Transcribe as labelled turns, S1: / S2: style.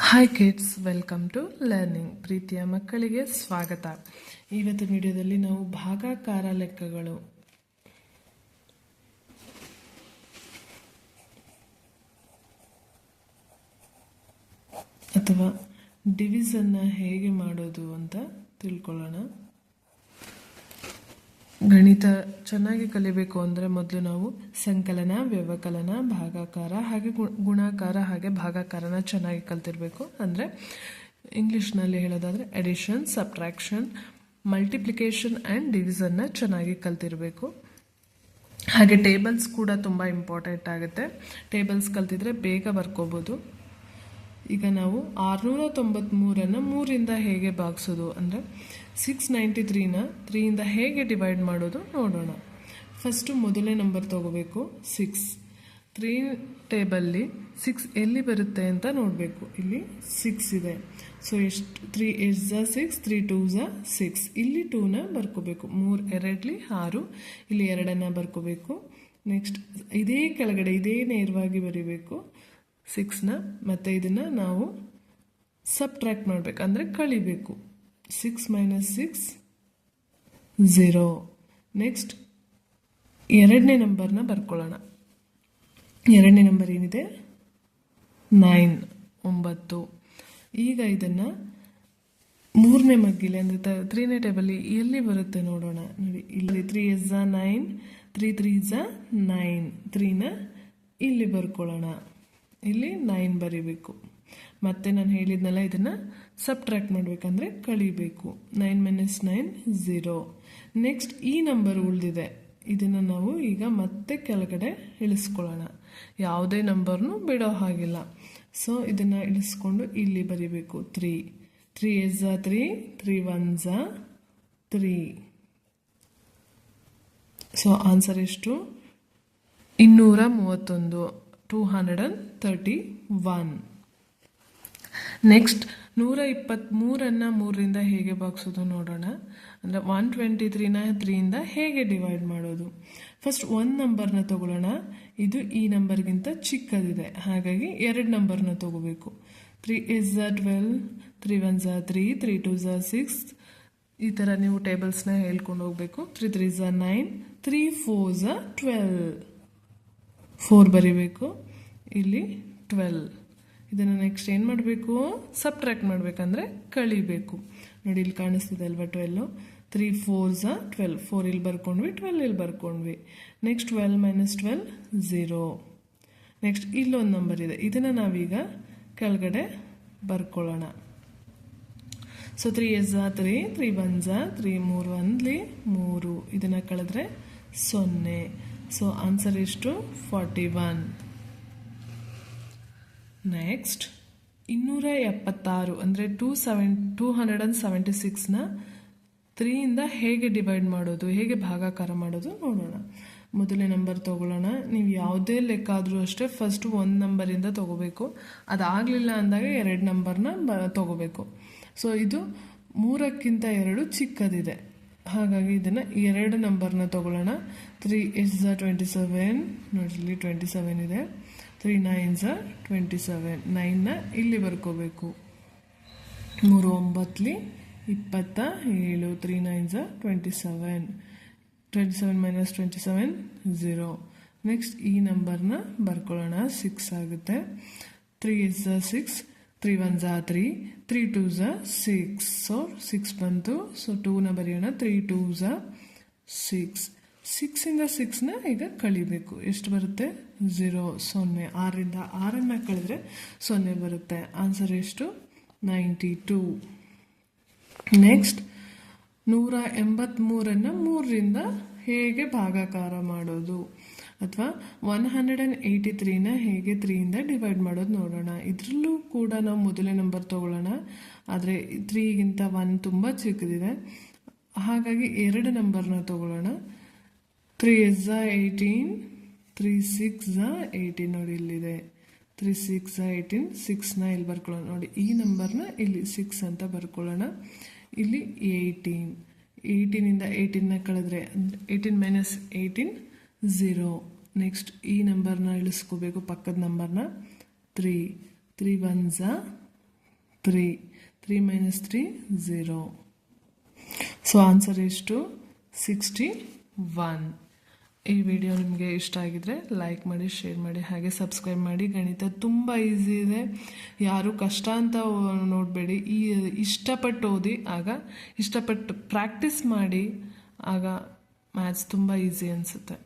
S1: Hi kids welcome to learning ಪ್ರೀತಿಯ ಮಕ್ಕಳಿಗೆ ಸ್ವಾಗತ. ಇವತ್ತಿನ ವಿಡಿಯೋದಲ್ಲಿ ನಾವು ಭಾಗಾಕಾರ ಲೆಕ್ಕಗಳು. ಅಥವಾ ಡಿವಿಸನ್ನ ಹೇಗೆ ಮಾಡೋದು ಅಂತ ತಿಳ್ಕೊಳ್ಳೋಣ. ಗಣಿತ ಚೆನ್ನಾಗಿ ಕಲಿಬೇಕು ಅಂದರೆ ಮೊದಲು ನಾವು ಸಂಕಲನ, ವ್ಯವಕಲನ, ಭಾಗಾಕಾರ ಹಾಗೆ ಗುಣಾಕಾರ ಹಾಗೆ ಭಾಗಾಕಾರನ ಚೆನ್ನಾಗಿ ಕಲ್ತಿರಬೇಕು. ಅಂದರೆ ಇಂಗ್ಲೀಷ್ನಲ್ಲಿ ಹೇಳೋದಾದರೆ ಎಡಿಷನ್ ಸಬ್ಟ್ರಾಕ್ಷನ್ ಮಲ್ಟಿಪ್ಲಿಕೇಶನ್ ಆ್ಯಂಡ್ ಡಿವಿಸನ್ನ ಚೆನ್ನಾಗಿ ಕಲ್ತಿರಬೇಕು. ಹಾಗೆ ಟೇಬಲ್ಸ್ ಕೂಡ ತುಂಬ ಇಂಪಾರ್ಟೆಂಟ್ ಆಗುತ್ತೆ. ಟೇಬಲ್ಸ್ ಕಲ್ತಿದ್ರೆ ಬೇಗ ಬರ್ಕೋಬೋದು. ಈಗ ನಾವು ಆರುನೂರ ತೊಂಬತ್ಮೂರನ್ನು ಮೂರಿಂದ ಹೇಗೆ ಭಾಗಿಸೋದು ಅಂದರೆ ಸಿಕ್ಸ್ ನೈಂಟಿ ತ್ರೀನ ತ್ರೀಯಿಂದ ಹೇಗೆ ಡಿವೈಡ್ ಮಾಡೋದು ನೋಡೋಣ. ಫಸ್ಟು ಮೊದಲನೇ ನಂಬರ್ ತಗೋಬೇಕು ಸಿಕ್ಸ್ ತ್ರೀ ಟೇಬಲ್ಲಿ ಸಿಕ್ಸ್ ಎಲ್ಲಿ ಬರುತ್ತೆ ಅಂತ ನೋಡಬೇಕು. ಇಲ್ಲಿ ಸಿಕ್ಸ್ ಇದೆ. ಸೊ ಎಷ್ಟು three eight the six three two the six ಇಲ್ಲಿ ಟೂನ ಬರ್ಕೋಬೇಕು. ಮೂರು, ಎರಡಲಿ ಆರು. ಇಲ್ಲಿ ಎರಡನ್ನು ಬರ್ಕೋಬೇಕು. ನೆಕ್ಸ್ಟ್ ಇದೇ ಕೆಳಗಡೆ, ಇದೇ ನೇರವಾಗಿ ಬರೀಬೇಕು. ಸಿಕ್ಸ್ನ ಮತ್ತು ಇದನ್ನು ನಾವು ಸಬ್ಟ್ರ್ಯಾಕ್ಟ್ ಮಾಡಬೇಕು. ಅಂದರೆ ಕಳಿಬೇಕು. Six minus six zero next ಎರಡನೇ ನಂಬರ್ನ ಬರ್ಕೊಳ್ಳೋಣ. ಎರಡನೇ ನಂಬರ್ ಏನಿದೆ? ನೈನ್ ಒಂಬತ್ತು. ಈಗ ಇದನ್ನು ಮೂರನೇ ಮಗ್ಗಿಲೆ, ಅಂದರೆ ತ ತ್ರೀನೇ ಟೇಬಲ್ಲಿ ಎಲ್ಲಿ ಬರುತ್ತೆ ನೋಡೋಣ. ನೋಡಿ, ಇಲ್ಲಿ three is the nine three three the nine ತ್ರೀನ ಇಲ್ಲಿ ಬರ್ಕೊಳ್ಳೋಣ. ಇಲ್ಲಿ ನೈನ್ ಬರಿಬೇಕು. ಮತ್ತೆ ನಾನು ಹೇಳಿದ್ನಲ್ಲ ಇದನ್ನು ಸಬ್ಟ್ರ್ಯಾಕ್ಟ್ ಮಾಡಬೇಕಂದ್ರೆ ಕಳಿಬೇಕು. Nine minus nine zero next ಈ ನಂಬರ್ ಉಳಿದಿದೆ. ಇದನ್ನು ನಾವು ಈಗ ಮತ್ತೆ ಕೆಳಗಡೆ ಇಳಿಸ್ಕೊಳ್ಳೋಣ. ಯಾವುದೇ ನಂಬರ್ನು ಬಿಡೋ ಹಾಗಿಲ್ಲ. ಸೊ ಇದನ್ನು ಇಳಿಸ್ಕೊಂಡು ಇಲ್ಲಿ ಬರಿಬೇಕು. Three three is three three one the three so answer ಎಷ್ಟು? ಇನ್ನೂರ ಮೂವತ್ತೊಂದು. Two hundred and thirty one next ನೂರ ಇಪ್ಪತ್ತ್ಮೂರನ್ನು ಮೂರರಿಂದ ಹೇಗೆ ಭಾಗಿಸೋದು ನೋಡೋಣ. ಅಂದರೆ ಒನ್ ಟ್ವೆಂಟಿ ತ್ರೀನ ತ್ರೀಯಿಂದ ಹೇಗೆ ಡಿವೈಡ್ ಮಾಡೋದು. ಫಸ್ಟ್ ಒಂದು ನಂಬರ್ನ ತಗೊಳ್ಳೋಣ. ಇದು ಈ ನಂಬರ್ಗಿಂತ ಚಿಕ್ಕದಿದೆ. ಹಾಗಾಗಿ ಎರಡು ನಂಬರ್ನ ತಗೋಬೇಕು. Three is the twelve three one the three three two the six ಈ ಥರ ನೀವು ಟೇಬಲ್ಸ್ನ ಹೇಳ್ಕೊಂಡು ಹೋಗಬೇಕು. Three three the nine three four the twelve four ಬರಿಬೇಕು. ಇಲ್ಲಿ ಟ್ವೆಲ್ ಇದನ್ನು ನೆಕ್ಸ್ಟ್ ಏನು ಮಾಡಬೇಕು? ಸಬ್ಟ್ರ್ಯಾಕ್ಟ್ ಮಾಡಬೇಕಂದ್ರೆ ಕಳಿಬೇಕು. ನೋಡಿ, ಇಲ್ಲಿ ಕಾಣಿಸ್ತಿದೆ ಅಲ್ವಾ twelve three four the twelve four ಇಲ್ಲಿ ಬರ್ಕೊಂಡ್ವಿ ಟ್ವೆಲ್ ಇಲ್ಲಿ ಬರ್ಕೊಂಡ್ವಿ. Next twelve minus twelve zero next ಇಲ್ಲೊಂದು ನಂಬರ್ ಇದೆ. ಇದನ್ನು ನಾವೀಗ ಕೆಳಗಡೆ ಬರ್ಕೊಳ್ಳೋಣ. So three is three three the three ಮೂರು ಒಂದ್ಲಿ ಮೂರು. ಇದನ್ನು ಕಳೆದ್ರೆ ಸೊನ್ನೆ. ಸೊ ಆನ್ಸರ್ ಎಷ್ಟು ಫಾರ್ಟಿ ಒನ್ ನೆಕ್ಸ್ಟ್ ಇನ್ನೂರ ಎಪ್ಪತ್ತಾರು ಅಂದರೆ two seven two hundred and seventy ಸಿಕ್ಸ್ನ ತ್ರೀಯಿಂದ ಹೇಗೆ ಡಿವೈಡ್ ಮಾಡೋದು, ಹೇಗೆ ಭಾಗಾಕಾರ ಮಾಡೋದು ನೋಡೋಣ. ಮೊದಲೇ ನಂಬರ್ ತೊಗೊಳ್ಳೋಣ. ನೀವು ಯಾವುದೇ ಲೆಕ್ಕ ಆದರೂ ಅಷ್ಟೇ ಫಸ್ಟ್ ಒಂದು ನಂಬರಿಂದ ತಗೋಬೇಕು. ಅದಾಗಲಿಲ್ಲ ಅಂದಾಗ ಎರಡು ನಂಬರ್ನ ಬ, ತಗೋಬೇಕು. ಸೊ ಇದು ಮೂರಕ್ಕಿಂತ ಎರಡು ಚಿಕ್ಕದಿದೆ. ಹಾಗಾಗಿ ಇದನ್ನು ಎರಡು ನಂಬರ್ನ ತೊಗೊಳ್ಳೋಣ. Three is the twenty seven ನೋಡಿ ಇಲ್ಲಿ ಟ್ವೆಂಟಿ ಸೆವೆನ್ ಇದೆ three nine the twenty seven ನೈನ್ನ ಇಲ್ಲಿ ಬರ್ಕೋಬೇಕು. ಮೂರು ಒಂಬತ್ತಲಿ ಇಪ್ಪತ್ತ ಏಳು. Three nine the twenty seven twenty seven minus twenty seven zero next ಈ ನಂಬರ್ನ ಬರ್ಕೊಳ್ಳೋಣ. ಸಿಕ್ಸ್ ಆಗುತ್ತೆ. Three is the six three one the three three two the six. So six ಬಂತು. ಸೊ ಟೂನ ಬರೆಯೋಣ. ತ್ರೀ ಟೂ ಝಾ ಸಿಕ್ಸ್ ಸಿಕ್ಸಿಂದ ಸಿಕ್ಸ್ನ ಈಗ ಕಳಿಬೇಕು. ಎಷ್ಟು ಬರುತ್ತೆ? ಝೀರೋ ಸೊನ್ನೆ. ಆರರಿಂದ ಆರನ್ನು ಕಳೆದ್ರೆ ಸೊನ್ನೆ ಬರುತ್ತೆ. ಆನ್ಸರ್ ಎಷ್ಟು? ನೈಂಟಿ ಟೂ ನೆಕ್ಸ್ಟ್ ನೂರ ಎಂಬತ್ತ್ಮೂರನ್ನು ಮೂರರಿಂದ ಹೇಗೆ ಭಾಗಾಕಾರ ಮಾಡೋದು? ಅಥವಾ ಒನ್ ಹಂಡ್ರೆಡ್ ಆ್ಯಂಡ್ ಏಯ್ಟಿ ತ್ರೀನ ಹೇಗೆ ತ್ರೀಯಿಂದ ಡಿವೈಡ್ ಮಾಡೋದು ನೋಡೋಣ. ಇದರಲ್ಲೂ ಕೂಡ ನಾವು ಮೊದಲೇ ನಂಬರ್ ತೊಗೊಳ್ಳೋಣ. ಆದರೆ ತ್ರೀಗಿಂತ ಒನ್ ತುಂಬ ಚಿಕ್ಕದಿದೆ. ಹಾಗಾಗಿ ಎರಡು ನಂಬರ್ನ ತೊಗೊಳ್ಳೋಣ. Three is eighteen three six eighteen ನೋಡಿ ಇಲ್ಲಿದೆ. ತ್ರೀ ಸಿಕ್ಸ್ ಏಯ್ಟೀನ್ ಸಿಕ್ಸ್ನ ಇಲ್ಲಿ ಬರ್ಕೊಳ್ಳೋಣ. ನೋಡಿ, ಈ ನಂಬರ್ನ ಇಲ್ಲಿ ಸಿಕ್ಸ್ ಅಂತ ಬರ್ಕೊಳ್ಳೋಣ. ಇಲ್ಲಿ ಏಯ್ಟೀನ್ ಏಯ್ಟೀನಿಂದ ಏಯ್ಟೀನ್ನ ಕಳೆದ್ರೆ eighteen minus eighteen zero next ಈ ನಂಬರ್ನ ಇಳಿಸ್ಕೋಬೇಕು, ಪಕ್ಕದ ನಂಬರ್ನ three three one the three three minus three zero so answer ಎಷ್ಟು ಸಿಕ್ಸ್ಟಿ ಒನ್ ಈ ವಿಡಿಯೋ ನಿಮಗೆ ಇಷ್ಟ ಆಗಿದ್ರೆ ಲೈಕ್ ಮಾಡಿ ಶೇರ್ ಮಾಡಿ, ಹಾಗೆ ಸಬ್ಸ್ಕ್ರೈಬ್ ಮಾಡಿ. ಗಣಿತ ತುಂಬ ಈಸಿ ಇದೆ. ಯಾರು ಕಷ್ಟ ಅಂತ ನೋಡಬೇಡಿ. ಈ ಇಷ್ಟಪಟ್ಟು ಓದಿ, ಆಗ ಇಷ್ಟಪಟ್ಟು ಪ್ರಾಕ್ಟೀಸ್ ಮಾಡಿ, ಆಗ ಮ್ಯಾಥ್ಸ್ ತುಂಬ ಈಸಿ ಅನಿಸುತ್ತೆ.